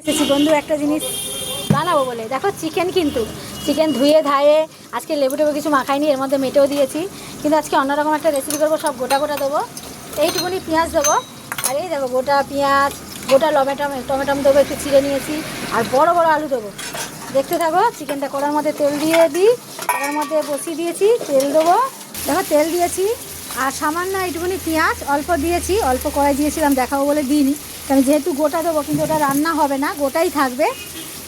এসেছি বন্ধু, একটা জিনিস বানাবো বলে। দেখো চিকেন কিন্তু। চিকেন ধুয়ে, ধায়ে, আজকে লেবু টেবু কিছু মাখাইনি, এর মধ্যে মেটেও দিয়েছি। কিন্তু আজকে অন্যরকম একটা রেসিপি করব, সব গোটা গোটা দেবো। এইটুকুনি পেঁয়াজ দেবো। আর এই দেখো গোটা পেঁয়াজ, গোটা টমেটো টমেটো দেবো, একটু চিড়ে নিয়েছি। আর বড় বড় আলু দেবো। দেখতে থাকো চিকেনটা কড়ার মধ্যে তেল দিয়ে দিই। কড়ার মধ্যে বসিয়ে দিয়েছি, তেল দেবো। দেখো, তেল দিয়েছি। আর সামান্য এইটুকুনি পেঁয়াজ, অল্প দিয়েছি, অল্প কড়াই দিয়েছিলাম, দেখাবো বলে দিইনি। কারণ যেহেতু গোটা দেবো, কিন্তু ওটা রান্না হবে না, গোটাই থাকবে।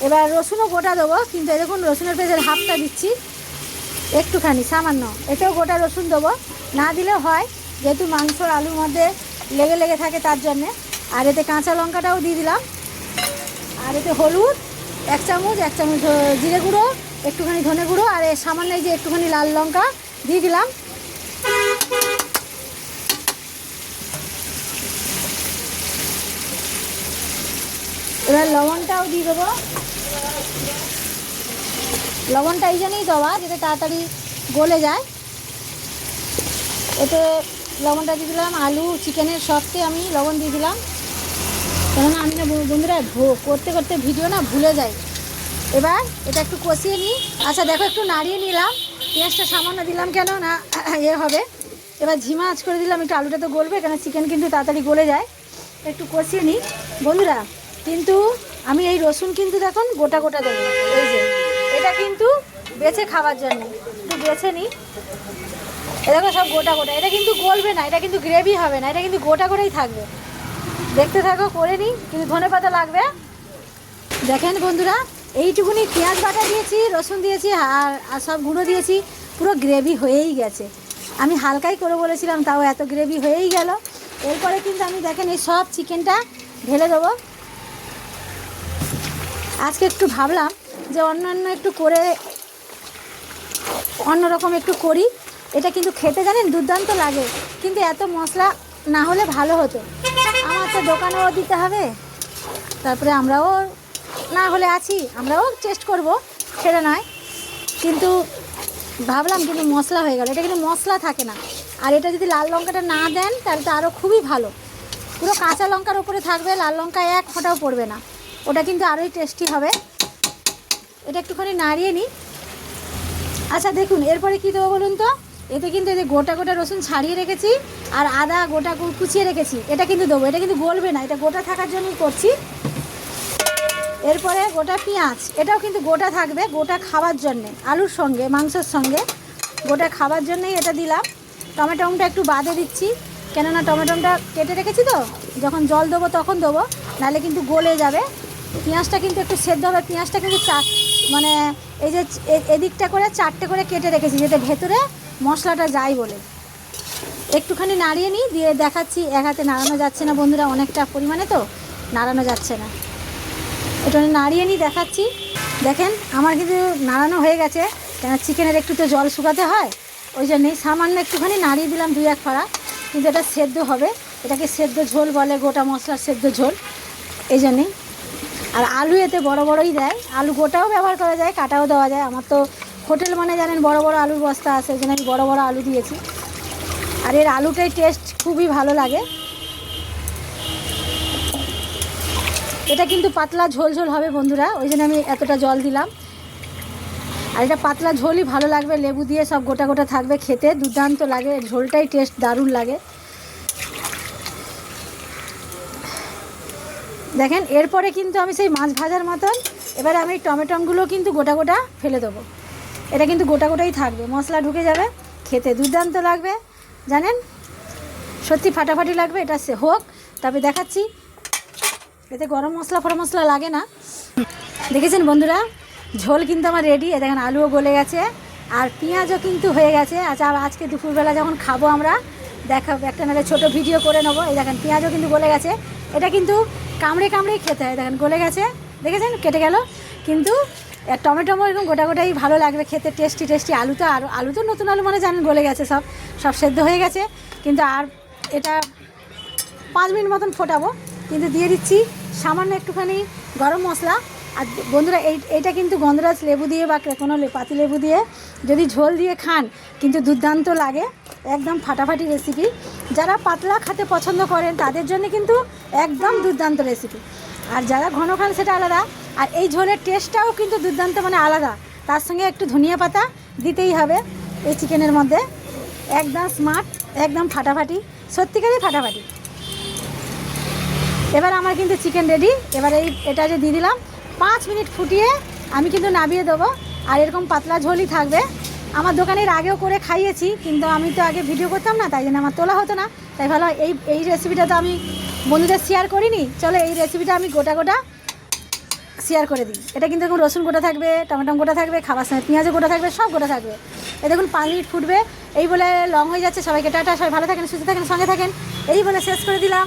এবার রসুনও গোটা দেবো, কিন্তু দেখুন রসুনের পেজের হাফটা দিচ্ছি। একটুখানি, সামান্য। এতেও গোটা রসুন দেবো। না দিলে হয়, যেহেতু মাংসর আলুর মধ্যে লেগে লেগে থাকে তার জন্যে। আর এতে কাঁচা লঙ্কাটাও দিয়ে দিলাম। আর এতে হলুদ, এক চামচ এক চামচ, জিরে গুঁড়ো, একটুখানি ধনে গুঁড়ো, আর সামান্য যে একটুখানি লাল লঙ্কা দিয়ে দিলাম। এবার লবণটাও দিয়ে দেবো। লবণটা এই জন্যই দেওয়া, যাতে তাড়াতাড়ি গলে যায়। এতে লবণটা দিয়ে দিলাম, আলু, চিকেনের সবতে আমি লবণ দিয়ে দিলাম। কেননা আমি না বন্ধুরা করতে করতে ভিডিও না ভুলে যাই। এবার এটা একটু কষিয়ে নিই। আচ্ছা দেখো, একটু নাড়িয়ে নিলাম। পেঁয়াজটা সামান্য দিলাম কেন না, এ হবে। এবার ঝিমা আঁচ করে দিলাম, একটু আলুটা তো গলবে কেন চিকেন কিন্তু তাড়াতাড়ি গলে যায়। একটু কষিয়ে নিই। বন্ধুরা কিন্তু আমি এই রসুন কিন্তু দেখুন গোটা গোটা দেবো। এই যে, এটা কিন্তু বেছে খাওয়ার জন্য। একটু বেছে নিই দেখো সব গোটা গোটা। এটা কিন্তু গলবে না, এটা কিন্তু গ্রেভি হবে না, এটা কিন্তু গোটা গোটাই থাকবে। দেখতে থাকো, করে নিই কিন্তু ধনে পাতা লাগবে। দেখেন বন্ধুরা, এইটুকুনি পেঁয়াজ বাটা দিয়েছি, রসুন দিয়েছি, আর আর সব গুঁড়ো দিয়েছি, পুরো গ্রেভি হয়েই গেছে। আমি হালকাই করে বলেছিলাম, তাও এত গ্রেভি হয়েই গেল। এরপরে কিন্তু আমি দেখেন এই সব চিকেনটা ঢেলে দেবো। আজকে একটু ভাবলাম যে অন্যান্য একটু করে অন্যরকম একটু করি। এটা কিন্তু খেতে জানেন দুর্দান্ত লাগে, কিন্তু এত মশলা না হলে ভালো হতো। আমার তো দোকানেও দিতে হবে, তারপরে আমরাও না হলে আছি, আমরাও টেস্ট করব, সেটা নয়। কিন্তু ভাবলাম কিন্তু মশলা হয়ে গেল, এটা কিন্তু মশলা থাকে না। আর এটা যদি লাল লঙ্কাটা না দেন, তাহলে তো আরও খুবই ভালো। পুরো কাঁচা লঙ্কার উপরে থাকবে, লাল লঙ্কা এক ফোঁটাও পড়বে না। ওটা কিন্তু আরোই টেস্টি হবে। এটা একটুখানি নাড়িয়ে নিই। আচ্ছা দেখুন, এরপরে কী দেবো বলুন তো? এতে কিন্তু এই গোটা গোটা রসুন ছাড়িয়ে রেখেছি, আর আদা গোটা কুচিয়ে রেখেছি। এটা কিন্তু দেবো, এটা কিন্তু গলবে না, এটা গোটা থাকার জন্যই করছি। এরপরে গোটা পেঁয়াজ, এটাও কিন্তু গোটা থাকবে, গোটা খাওয়ার জন্যে, আলুর সঙ্গে, মাংসের সঙ্গে। গোটা খাওয়ার জন্যই এটা দিলাম। টমেটোমটা একটু বাদে দিচ্ছি, কেননা টমেটোমটা কেটে রেখেছি তো, যখন জল দেবো তখন দেবো, নাহলে কিন্তু গলে যাবে। পেঁয়াজটা কিন্তু একটু সেদ্ধ হবে। পেঁয়াজটা কিন্তু চা মানে এই যে এদিকটা করে চারটে করে কেটে রেখেছি, যাতে ভেতরে মশলাটা যায় বলে। একটুখানি নাড়িয়ে নিই, দিয়ে দেখাচ্ছি, এক হাতে নাড়ানো যাচ্ছে না বন্ধুরা, অনেকটা পরিমাণে তো নাড়ানো যাচ্ছে না। একটু নাড়িয়ে নিই, দেখাচ্ছি। দেখেন, আমার কিন্তু নাড়ানো হয়ে গেছে। কেন চিকেনের একটু তো জল শুকাতে হয়, ওই জন্যেই সামান্য একটুখানি নাড়িয়ে দিলাম দুই এক ফড়া। কিন্তু এটা সেদ্ধ হবে। এটাকে সেদ্ধ ঝোল বলে, গোটা মশলার সেদ্ধ ঝোল। এই জন্যেই আর আলু এতে বড় বড়ই দেয়। আলু গোটাও ব্যবহার করা যায়, কাটাও দেওয়া যায়। আমার তো হোটেল মানে জানেন বড় বড় আলুর বস্তা আছে, ওই জন্য আমি বড় বড় আলু দিয়েছি। আর এর আলুটাই টেস্ট খুবই ভালো লাগে। এটা কিন্তু পাতলা ঝোল ঝোল হবে বন্ধুরা, ওই জন্য আমি এতটা জল দিলাম। আর এটা পাতলা ঝোলই ভালো লাগবে, লেবু দিয়ে সব গোটা গোটা থাকবে, খেতে দুর্দান্ত লাগে, ঝোলটাই টেস্ট দারুণ লাগে। দেখেন, এরপরে কিন্তু আমি সেই মাছ ভাজার মতন এবারে আমি টমেটমগুলো কিন্তু গোটা গোটা ফেলে দেবো। এটা কিন্তু গোটা গোটাই থাকবে, মশলা ঢুকে যাবে, খেতে দুর্দান্ত লাগবে, জানেন? সত্যি ফাটাফাটি লাগবে, এটা সে হোক, তবে দেখাচ্ছি। এতে গরম মশলা ফরম মশলা লাগে না। দেখেছেন বন্ধুরা? ঝোল কিন্তু আমার রেডি দেখেন, আলুও গলে গেছে, আর পেঁয়াজও কিন্তু হয়ে গেছে। আচ্ছা আজকে দুপুরবেলা যখন খাব আমরা, দেখাবো, একটা নাহলে ছোটো ভিডিও করে নেব। এই দেখেন, পেঁয়াজও কিন্তু গলে গেছে। এটা কিন্তু কামড়ে কামড়ে খেতে হয়। দেখেন, গলে গেছে। দেখেছেন? কেটে গেল। কিন্তু টমেটো এরকম গোটা গোটাই ভালো লাগবে খেতে। টেস্টি টেস্টি আলু তো আর আলু তো নতুন আলু মানে জানেন, গলে গেছে সব। সব সেদ্ধ হয়ে গেছে। কিন্তু আর এটা পাঁচ মিনিট মতন ফোটাবো। কিন্তু দিয়ে দিচ্ছি সামান্য একটুখানি গরম মশলা। আর বন্ধুরা, এই এইটা কিন্তু গন্ধরাজ লেবু দিয়ে বা কোনো পাতি লেবু দিয়ে যদি ঝোল দিয়ে খান, কিন্তু দুর্দান্ত লাগে, একদম ফাটাফাটি রেসিপি যারা পাতলা খেতে পছন্দ করেন, তাদের জন্য কিন্তু একদম দুর্দান্ত রেসিপি আর যারা ঘন খান, সেটা আলাদা। আর এই ঝোলের টেস্টটাও কিন্তু দুর্দান্ত মানে আলাদা। তার সঙ্গে একটু ধনিয়া পাতা দিতেই হবে এই চিকেনের মধ্যে। একদম স্মার্ট একদম ফাটাফাটি, সত্যিকারই ফাটাফাটি। এবার আমার কিন্তু চিকেন রেডি এবার এই, এটা যে দিয়ে দিলাম পাঁচ মিনিট ফুটিয়ে আমি কিন্তু নামিয়ে দেবো। আর এরকম পাতলা ঝোলই থাকবে। আমার দোকানের আগেও করে খাইয়েছি, কিন্তু আমি তো আগে ভিডিও করতাম না, তাই জন্য আমার তোলা হতো না। তাই ভালো এই এই রেসিপিটা তো আমি বন্ধুদের শেয়ার করিনি। চলো এই রেসিপিটা আমি গোটা গোটা শেয়ার করে দিই। এটা কিন্তু দেখুন রসুন গোটা থাকবে, টমেটো গোটা থাকবে, খাবার সময় পেঁয়াজও গোটা থাকবে, সব গোটা থাকবে। এই দেখুন পাঁচ মিনিট ফুটবে। এই বলে লং হয়ে যাচ্ছে। সবাইকে টাটা, সবাই ভালো থাকেন, সুস্থ থাকেন, সঙ্গে থাকেন। এই বলে শেষ করে দিলাম।